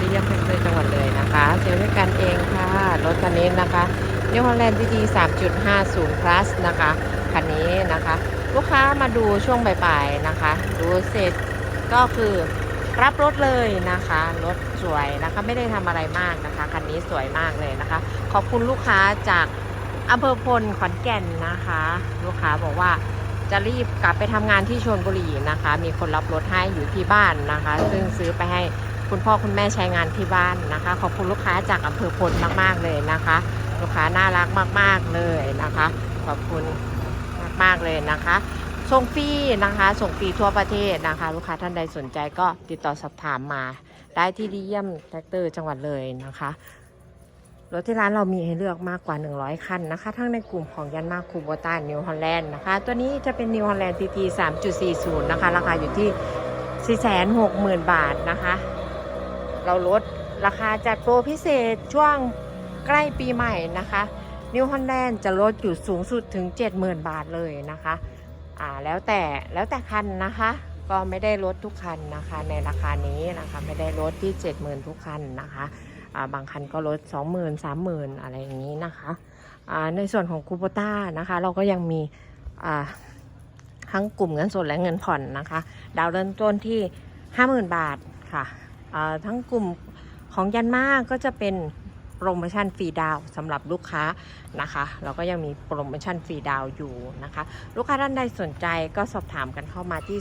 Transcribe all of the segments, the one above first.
ดีเยี่ยมเพื่อนจังหวัดเลยนะคะเจอด้วยกันเองค่ะ รถคันนี้นะคะนิวฮอลแลนด์ดี3.50 plus นะคะ คันนี้นะคะ ลูกค้ามาดูช่วงบ่ายๆนะคะ ดูเสร็จก็คือรับรถเลยนะคะ รถสวยนะคะไม่ได้ทำอะไรมากนะคะ คันนี้สวยมากเลยนะคะ ขอบคุณลูกค้าจากอำเภอพลขอนแก่นนะคะ ลูกค้าบอกว่าจะรีบกลับไปทำงานที่ชลบุรีนะคะ มีคนรับรถให้อยู่ที่บ้านนะคะ ซึ่งซื้อไปให้ คุณพ่อคุณแม่ใช้งานที่บ้านนะคะ ขอบคุณลูกค้าจากอำเภอพลมาก ๆ เลยนะคะ ลูกค้าน่ารักมาก ๆ เลยนะคะ ขอบคุณมาก ๆ เลยนะคะส่งฟรีนะคะ ส่งฟรีทั่วประเทศนะคะ ลูกค้าท่านใดสนใจก็ติดต่อสอบถามมา ได้ที่ดีเยี่ยมแท็กเตอร์จังหวัดเลยนะคะรถที่ร้านเรามีให้เลือกมากกว่า 100 คันนะคะ ทั้งในกลุ่มของยันมาคูโบต้านิวฮอลแลนด์นะคะ ตัวนี้จะเป็นนิวฮอลแลนด์ TT 3.40 นะคะ ราคาอยู่ที่ 460,000 บาทนะคะ เราลดราคาจัดโปรพิเศษช่วงใกล้ปีใหม่นะคะนิวฮอลแลนด์จะลดอยู่สูงสุดถึง 70,000 บาทเลยนะคะอ่าแล้วแต่แล้วแต่คันนะคะ ก็ไม่ได้ลดทุกคันนะคะ ในราคานี้นะคะไม่ได้ลดที่ 70,000 ทุกคันนะคะอ่าบางคันก็ลด 20,000 30,000 อะไรอย่างนี้นะคะอ่าในส่วนของคูโบต้านะคะ เราก็ยังมีอ่าทั้งกลุ่มเงินสดและเงินผ่อนนะคะ ดาวเริ่มต้นที่ 50,000 บาทค่ะ ทั้งกลุ่มของยันมาก็จะเป็นโปรโมชั่นฟรีดาวสำหรับลูกค้านะคะเราก็ยังมีโปรโมชั่นฟรีดาวอยู่นะคะ ลูกค้าท่านใดสนใจก็สอบถามกันเข้ามาที่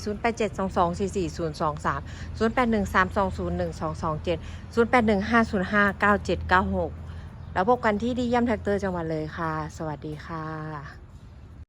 0872244023 0813201227 0815059796 แล้วพบกันที่ดีเยี่ยมแท็กเตอร์จังหวัดเลยค่ะ สวัสดีค่ะ